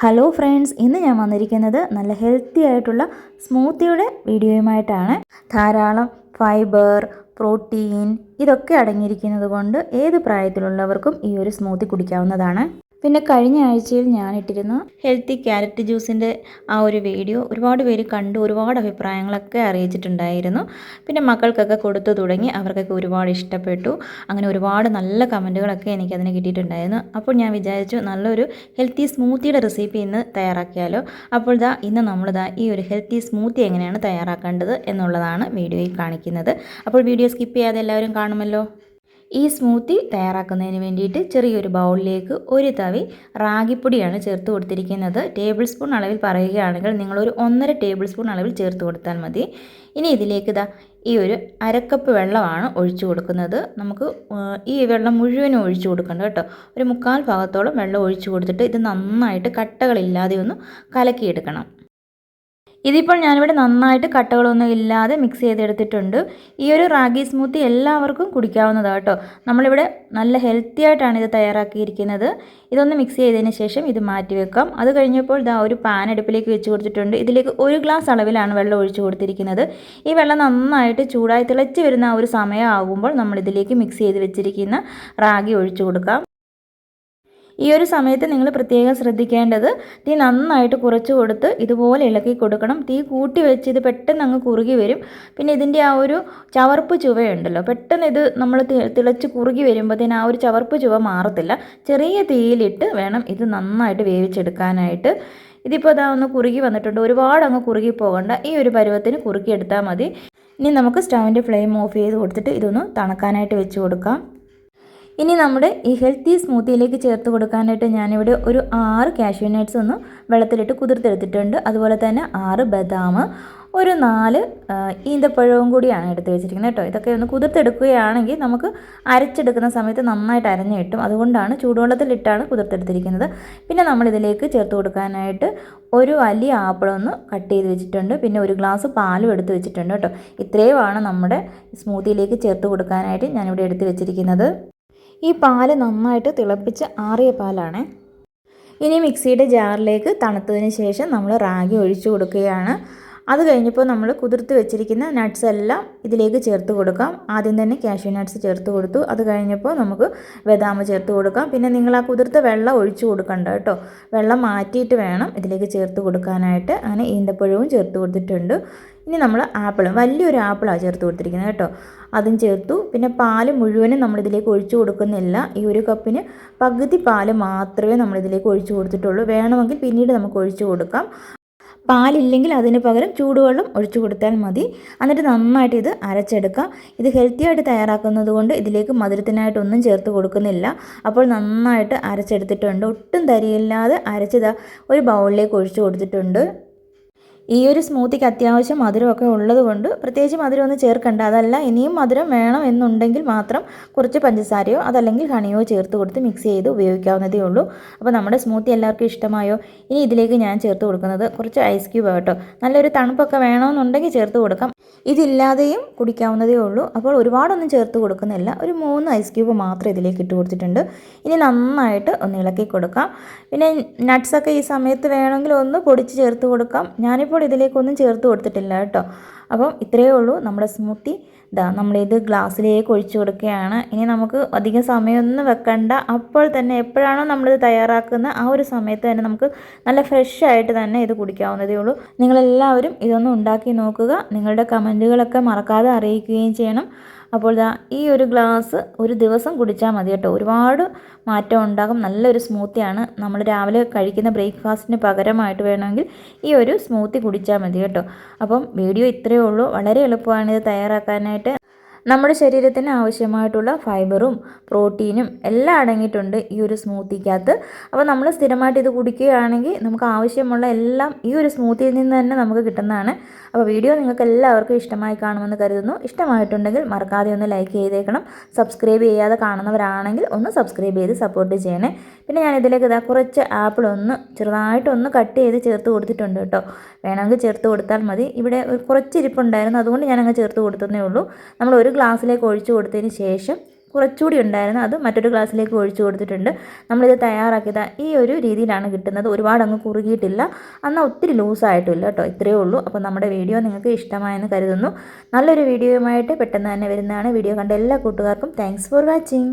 Hello friends ഇന്ന് ഞാൻ വന്നിരിക്കുന്നത് നല്ല ഹെൽത്തി ആയിട്ടുള്ള സ്മൂത്തിയുടെ വീഡിയോയുമായിട്ടാണ്. ധാരാളം ഫൈബർ പ്രോട്ടീൻ ഇതൊക്കെ അടങ്ങിയിരിക്കുന്നത് കൊണ്ട് ഏത് പ്രായത്തിലുള്ളവർക്കും ഈ ഒരു സ്മൂത്തി കുടിക്കാവുന്നതാണ്. പിന്നെ കഴിഞ്ഞ ആഴ്ചയിൽ ഞാനിട്ടിരുന്ന ഹെൽത്തി ക്യാരറ്റ് ജ്യൂസിന്റെ ആ ഒരു വീഡിയോ ഒരുപാട് പേര് കണ്ടു ഒരുപാട് അഭിപ്രായങ്ങളൊക്കെ അറിയിച്ചിട്ടുണ്ടായിരുന്നു. പിന്നെ മക്കൾക്കൊക്കെ കൊടുത്തു തുടങ്ങി അവർക്കൊക്കെ ഒരുപാട് ഇഷ്ടപ്പെട്ടു. അങ്ങനെ ഒരുപാട് നല്ല കമന്റുകളൊക്കെ എനിക്കതിന് കിട്ടിയിട്ടുണ്ടായിരുന്നു. അപ്പോൾ ഞാൻ വിചാരിച്ചു നല്ലൊരു ഹെൽത്തി സ്മൂത്തിയുടെ റെസിപ്പി ഇന്ന് തയ്യാറാക്കിയാലോ. അപ്പോൾ ഇതാ ഇന്ന് നമ്മളിതാ ഈ ഒരു ഹെൽത്തി സ്മൂത്തി എങ്ങനെയാണ് തയ്യാറാക്കേണ്ടത് എന്നുള്ളതാണ് വീഡിയോയിൽ കാണിക്കുന്നത്. അപ്പോൾ വീഡിയോ സ്കിപ്പ് ചെയ്യാതെ എല്ലാവരും കാണുമല്ലോ. ഈ സ്മൂത്തി തയ്യാറാക്കുന്നതിന് വേണ്ടിയിട്ട് ചെറിയൊരു ബൗളിലേക്ക് ഒരു തവി റാഗിപ്പൊടിയാണ് ചേർത്ത് കൊടുത്തിരിക്കുന്നത്. ടേബിൾ സ്പൂൺ അളവിൽ പറയുകയാണെങ്കിൽ നിങ്ങളൊരു ഒന്നര ടേബിൾ സ്പൂൺ അളവിൽ ചേർത്ത് കൊടുത്താൽ മതി. ഇനി ഇതിലേക്ക് ഇതാ ഈ ഒരു അരക്കപ്പ് വെള്ളമാണ് ഒഴിച്ചു കൊടുക്കുന്നത്. നമുക്ക് ഈ വെള്ളം മുഴുവനും ഒഴിച്ചു കൊടുക്കണ്ട കേട്ടോ. ഒരു മുക്കാൽ ഭാഗത്തോളം വെള്ളം ഒഴിച്ചു കൊടുത്തിട്ട് ഇത് നന്നായിട്ട് കട്ടകളില്ലാതെ ഒന്ന് കലക്കിയെടുക്കണം. ഇതിപ്പോൾ ഞാനിവിടെ നന്നായിട്ട് കട്ടകളൊന്നും ഇല്ലാതെ മിക്സ് ചെയ്തെടുത്തിട്ടുണ്ട്. ഈ ഒരു റാഗി സ്മൂത്തി എല്ലാവർക്കും കുടിക്കാവുന്നതാണ് കേട്ടോ. നമ്മളിവിടെ നല്ല ഹെൽത്തി ആയിട്ടാണ് ഇത് തയ്യാറാക്കിയിരിക്കുന്നത്. ഇതൊന്ന് മിക്സ് ചെയ്തതിന് ശേഷം ഇത് മാറ്റി വെക്കാം. അത് കഴിഞ്ഞപ്പോൾ ഇതാ ഒരു പാൻ അടുപ്പിലേക്ക് വെച്ച് കൊടുത്തിട്ടുണ്ട്. ഇതിലേക്ക് ഒരു ഗ്ലാസ് അളവിലാണ് വെള്ളം ഒഴിച്ചു കൊടുത്തിരിക്കുന്നത്. ഈ വെള്ളം നന്നായിട്ട് ചൂടായി തിളച്ച് വരുന്ന ആ ഒരു സമയമാകുമ്പോൾ നമ്മൾ ഇതിലേക്ക് മിക്സ് ചെയ്ത് വെച്ചിരിക്കുന്ന റാഗി ഒഴിച്ചു കൊടുക്കാം. ഈ ഒരു സമയത്ത് നിങ്ങൾ പ്രത്യേകം ശ്രദ്ധിക്കേണ്ടത് തീ നന്നായിട്ട് കുറച്ച് കൊടുത്ത് ഇതുപോലെ ഇളക്കി കൊടുക്കണം. തീ കൂട്ടി വെച്ച് ഇത് പെട്ടെന്ന് അങ്ങ് കുറുകി വരും. പിന്നെ ഇതിന്റെ ആ ഒരു ചവർപ്പ് ചുവയുണ്ടല്ലോ. പെട്ടെന്ന് ഇത് നമ്മൾ തിളച്ച് കുറുകി വരുമ്പോഴത്തേന് ആ ഒരു ചവർപ്പ് ചുവ മാറത്തില്ല. ചെറിയ തീയിലിട്ട് വേണം ഇത് നന്നായിട്ട് വേവിച്ചെടുക്കാനായിട്ട്. ഇതിപ്പോൾ അതാ ഒന്ന് കുറുകി വന്നിട്ടുണ്ട്. ഒരുപാട് അങ്ങ് കുറുകി പോകണ്ട. ഈ ഒരു പരുവത്തിന് കുറുക്കിയെടുത്താൽ മതി. ഇനി നമുക്ക് സ്റ്റൗവിന്റെ ഫ്ലെയിം ഓഫ് ചെയ്ത് കൊടുത്തിട്ട് ഇതൊന്ന് തണുക്കാനായിട്ട് വെച്ച് കൊടുക്കാം. ഇനി നമ്മുടെ ഈ ഹെൽത്തി സ്മൂത്തിയിലേക്ക് ചേർത്ത് കൊടുക്കാനായിട്ട് ഞാനിവിടെ ഒരു ആറ് കാഷ്യൂ നട്ട്സ് ഒന്ന് വെള്ളത്തിലിട്ട് കുതിർത്തെടുത്തിട്ടുണ്ട്. അതുപോലെ തന്നെ ആറ് ബദാം ഒരു നാല് ഈന്തപ്പഴവും കൂടിയാണ് എടുത്ത് വെച്ചിരിക്കുന്നത് കേട്ടോ. ഇതൊക്കെ ഒന്ന് കുതിർത്തെടുക്കുകയാണെങ്കിൽ നമുക്ക് അരച്ചെടുക്കുന്ന സമയത്ത് നന്നായിട്ട് അരഞ്ഞു കിട്ടും. അതുകൊണ്ടാണ് ചൂടുവെള്ളത്തിലിട്ടാണ് കുതിർത്തെടുത്തിരിക്കുന്നത്. പിന്നെ നമ്മൾ ഇതിലേക്ക് ചേർത്ത് കൊടുക്കാനായിട്ട് ഒരു വലിയ ആപ്പിളൊന്ന് കട്ട് ചെയ്ത് വെച്ചിട്ടുണ്ട്. പിന്നെ ഒരു ഗ്ലാസ് പാലും എടുത്ത് വെച്ചിട്ടുണ്ട് കേട്ടോ. ഇത്രയുമാണ് നമ്മുടെ സ്മൂത്തിയിലേക്ക് ചേർത്ത് കൊടുക്കാനായിട്ട് ഞാനിവിടെ എടുത്ത് വെച്ചിരിക്കുന്നത്. ഈ പാൽ നന്നായിട്ട് തിളപ്പിച്ച് ആറിയ പാലാണ്. ഇനി മിക്സിയുടെ ജാറിലേക്ക് തണുത്തതിന് ശേഷം നമ്മൾ റാഗി ഒഴിച്ചു കൊടുക്കുകയാണ്. അത് കഴിഞ്ഞപ്പോൾ നമ്മൾ കുതിർത്ത് വെച്ചിരിക്കുന്ന നട്ട്സ് എല്ലാം ഇതിലേക്ക് ചേർത്ത് കൊടുക്കാം. ആദ്യം തന്നെ കാഷ്യൂ നട്ട്സ് ചേർത്ത് കൊടുത്തു. അത് കഴിഞ്ഞപ്പോൾ നമുക്ക് ബദാമ ചേർത്ത് കൊടുക്കാം. പിന്നെ നിങ്ങൾ ആ കുതിർത്ത വെള്ളം ഒഴിച്ചു കൊടുക്കണ്ട കേട്ടോ. വെള്ളം മാറ്റിയിട്ട് വേണം ഇതിലേക്ക് ചേർത്ത് കൊടുക്കാനായിട്ട്. അങ്ങനെ ഈന്തപ്പഴവും ചേർത്ത് കൊടുത്തിട്ടുണ്ട്. ഇനി നമ്മൾ ആപ്പിൾ വലിയൊരു ആപ്പിളാണ് ചേർത്ത് കൊടുത്തിരിക്കുന്നത് കേട്ടോ. അതും ചേർത്തു. പിന്നെ പാൽ മുഴുവനും നമ്മളിതിലേക്ക് ഒഴിച്ചു കൊടുക്കുന്നില്ല. ഈ ഒരു കപ്പിന് പകുതി പാൽ മാത്രമേ നമ്മളിതിലേക്ക് ഒഴിച്ചു കൊടുത്തിട്ടുള്ളൂ. വേണമെങ്കിൽ പിന്നീട് നമുക്ക് ഒഴിച്ചു കൊടുക്കാം. പാലില്ലെങ്കിൽ അതിന് പകരം ചൂടുവെള്ളം ഒഴിച്ചു കൊടുത്താൽ മതി. എന്നിട്ട് നന്നായിട്ട് ഇത് അരച്ചെടുക്കാം. ഇത് ഹെൽത്തി ആയിട്ട് തയ്യാറാക്കുന്നത് കൊണ്ട് ഇതിലേക്ക് മധുരത്തിനായിട്ടൊന്നും ചേർത്ത് കൊടുക്കുന്നില്ല. അപ്പോൾ നന്നായിട്ട് അരച്ചെടുത്തിട്ടുണ്ട്. ഒട്ടും തരിയില്ലാതെ അരച്ചത് ഒരു ബൗളിലേക്ക് ഒഴിച്ചു കൊടുത്തിട്ടുണ്ട്. ഈ ഒരു സ്മൂത്തിക്ക് അത്യാവശ്യം മധുരമൊക്കെ ഉള്ളതുകൊണ്ട് പ്രത്യേകിച്ച് മധുരം ഒന്നും ചേർക്കണ്ട. അതല്ല ഇനിയും മധുരം വേണം എന്നുണ്ടെങ്കിൽ മാത്രം കുറച്ച് പഞ്ചസാരയോ അതല്ലെങ്കിൽ ഹണിയോ ചേർത്ത് കൊടുത്ത് മിക്സ് ചെയ്ത് ഉപയോഗിക്കാവുന്നതേ ഉള്ളൂ. അപ്പോൾ നമ്മുടെ സ്മൂത്തി എല്ലാവർക്കും ഇഷ്ടമായോ? ഇനി ഇതിലേക്ക് ഞാൻ ചേർത്ത് കൊടുക്കുന്നത് കുറച്ച് ഐസ് ക്യൂബ് കേട്ടോ നല്ലൊരു തണുപ്പൊക്കെ വേണമെന്നുണ്ടെങ്കിൽ ചേർത്ത് കൊടുക്കാം. ഇതില്ലാതെയും കുടിക്കാവുന്നതേ ഉള്ളൂ. അപ്പോൾ ഒരുപാടൊന്നും ചേർത്ത് കൊടുക്കുന്നില്ല. ഒരു മൂന്ന് ഐസ് ക്യൂബ് മാത്രം ഇതിലേക്ക് ഇട്ട് കൊടുത്തിട്ടുണ്ട്. ഇനി നന്നായിട്ട് ഒന്ന് ഇളക്കി കൊടുക്കാം. പിന്നെ നട്ട്സൊക്കെ ഈ സമയത്ത് വേണമെങ്കിൽ ഒന്ന് പൊടിച്ച് ചേർത്ത് കൊടുക്കാം. ഞാനിപ്പോൾ ഇതിലേക്കൊന്നും ചേർത്ത് കൊടുത്തിട്ടില്ല കേട്ടോ. അപ്പം ഇത്രയേ ഉള്ളൂ നമ്മുടെ സ്മൂത്തി. ഇതാ നമ്മളിത് ഗ്ലാസ്സിലേക്ക് ഒഴിച്ചു കൊടുക്കുകയാണ്. ഇനി നമുക്ക് അധികം സമയമൊന്നും വെക്കണ്ട. അപ്പോൾ തന്നെ എപ്പോഴാണോ നമ്മളിത് തയ്യാറാക്കുന്ന ആ ഒരു സമയത്ത് തന്നെ നമുക്ക് നല്ല ഫ്രഷ് ആയിട്ട് തന്നെ ഇത് കുടിക്കാവുന്നതേ ഉള്ളൂ. നിങ്ങളെല്ലാവരും ഇതൊന്ന് ഉണ്ടാക്കി നോക്കുക. നിങ്ങളുടെ കമന്റുകളൊക്കെ മറക്കാതെ അറിയിക്കുകയും ചെയ്യണം. അപ്പോൾ ദാ ഈ ഒരു ഗ്ലാസ് ഒരു ദിവസം കുടിച്ചാൽ മതി കേട്ടോ. ഒരുപാട് മാറ്റം ഉണ്ടാകും. നല്ലൊരു സ്മൂത്തിയാണ് നമ്മൾ രാവിലെ കഴിക്കുന്ന ബ്രേക്ക്ഫാസ്റ്റിന് പകരമായിട്ട് വേണമെങ്കിൽ ഈ ഒരു സ്മൂത്തി കുടിച്ചാൽ മതി കേട്ടോ. അപ്പം വീഡിയോ ഇത്രയേ ഉള്ളൂ. വളരെ എളുപ്പമാണ് ഇത് തയ്യാറാക്കാനായിട്ട്. നമ്മുടെ ശരീരത്തിന് ആവശ്യമായിട്ടുള്ള ഫൈബറും പ്രോട്ടീനും എല്ലാം അടങ്ങിയിട്ടുണ്ട് ഈ ഒരു സ്മൂത്തിക്കകത്ത്. അപ്പോൾ നമ്മൾ സ്ഥിരമായിട്ട് ഇത് കുടിക്കുകയാണെങ്കിൽ നമുക്ക് ആവശ്യമുള്ള എല്ലാം ഈ ഒരു സ്മൂത്തിയിൽ നിന്ന് തന്നെ നമുക്ക് കിട്ടുന്നതാണ്. അപ്പോൾ വീഡിയോ നിങ്ങൾക്ക് എല്ലാവർക്കും ഇഷ്ടമായി കാണുമെന്ന് കരുതുന്നു. ഇഷ്ടമായിട്ടുണ്ടെങ്കിൽ മറക്കാതെ ഒന്ന് ലൈക്ക് ചെയ്തേക്കണം. സബ്സ്ക്രൈബ് ചെയ്യാതെ കാണുന്നവരാണെങ്കിൽ ഒന്ന് സബ്സ്ക്രൈബ് ചെയ്ത് സപ്പോർട്ട് ചെയ്യണേ. പിന്നെ ഞാൻ ഇതിലേക്ക് ഇതാ കുറച്ച് ആപ്പിൾ ഒന്ന് ചെറുതായിട്ടൊന്ന് കട്ട് ചെയ്ത് ചേർത്ത് കൊടുത്തിട്ടുണ്ട് കേട്ടോ. വേണമെങ്കിൽ ചേർത്ത് കൊടുത്താൽ മതി. ഇവിടെ കുറച്ച് ഇരിപ്പുണ്ടായിരുന്നു. അതുകൊണ്ട് ഞാനങ്ങ് ചേർത്ത് കൊടുത്തതേ ഉള്ളൂ. നമ്മൾ ഒരു ഗ്ലാസ്സിലേക്ക് ഒഴിച്ചു കൊടുത്തതിന് ശേഷം കുറച്ചുകൂടി ഉണ്ടായിരുന്നു. അത് മറ്റൊരു ഗ്ലാസ്സിലേക്ക് ഒഴിച്ചു കൊടുത്തിട്ടുണ്ട്. നമ്മളിത് തയ്യാറാക്കിയത് ഈ ഒരു രീതിയിലാണ് കിട്ടുന്നത്. ഒരുപാട് അങ്ങ് കുറുകിയിട്ടില്ല. എന്നാൽ ഒത്തിരി ലൂസായിട്ടില്ല കേട്ടോ. ഇത്രയേ ഉള്ളൂ. അപ്പോൾ നമ്മുടെ വീഡിയോ നിങ്ങൾക്ക് ഇഷ്ടമായെന്ന് കരുതുന്നു. നല്ലൊരു വീഡിയോയുമായിട്ട് പെട്ടെന്ന് തന്നെ വരുന്നതാണ്. വീഡിയോ കണ്ട എല്ലാ കൂട്ടുകാർക്കും താങ്ക്സ് ഫോർ വാച്ചിങ്